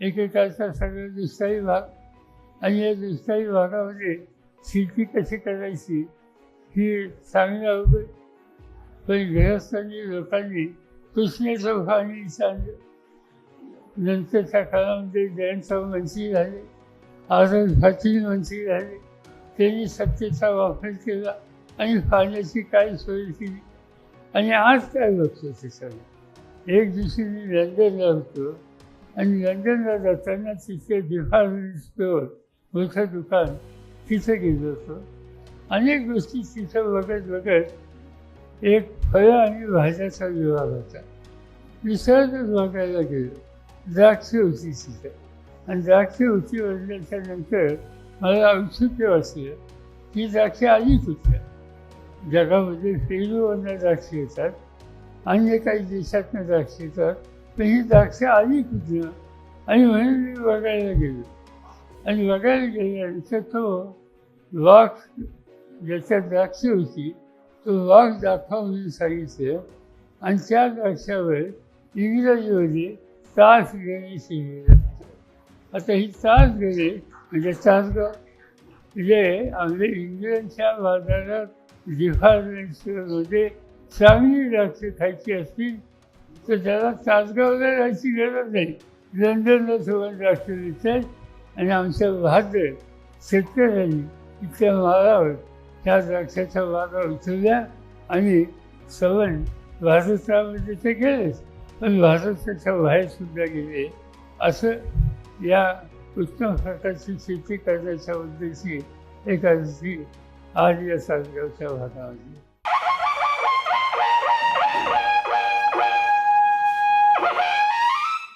एकेकाचा सगळा दुष्काळी भाग आणि या दुष्काळी भागामध्ये शेती कशी करायची ही चांगली अवघड पण गृहस्थांनी लोकांनी कृष्णेचं पाणी सांगलं नंतरच्या काळामध्ये जयंतराव मंत्री झाले आझाद पाटील मंत्री झाले त्यांनी सत्तेचा वापर केला आणि पाण्याची काय सोय केली. आणि आज काय बघतो त्याच्यावर एक दिवशी मी लंडनला होतो. आणि लंडनला जाताना तिथे डिपार्टमेंट स्टोअर मोठं दुकान. तिथे गेलो होतो. अनेक गोष्टी तिथं बघत बघत एक फळं आणि भाज्याचा विभाग होता. निसर्गच बघायला गेलो. द्राक्ष होती तिथं. आणि द्राक्ष होती म्हणल्याच्या नंतर मला औत्सुक्य वाचलं ही द्राक्षे आलीच होत्या. जगामध्ये फेलूवरनं द्राक्ष येतात. अन्य काही देशातनं द्राक्ष येतात. पण ही द्राक्ष आली कुठलं आणि म्हणून मी बघायला गेलो. आणि बघायला गेल्यानंतर तो वाघ ज्याच्या द्राक्ष होती तो वाघ दाखवून सांगितलं आणि त्या द्राक्षावर इंग्रजीमध्ये तास गणे शिकलेलं आता ही तास गणे म्हणजे तासगाव म्हणजे आम्ही इंग्लंडच्या बाजारात डिपार्टमेंट स्टोअरमध्ये चांगली द्राक्ष खायची असतील तर त्याला तासगावला जायची गरज नाही. लंडनला सगळं द्राक्ष विकतात आणि आमच्या भाद्र शेतकऱ्यांनी इथल्या मालावर त्या द्राक्षाच्या वादा उचलल्या आणि सवण भारतामध्ये ते गेलेच पण भारताच्या बाहेरसुद्धा गेले. असं या उत्तम प्रकारची शेती करण्याच्या उद्देशी एकादशी आज या सातगावच्या भागामध्ये.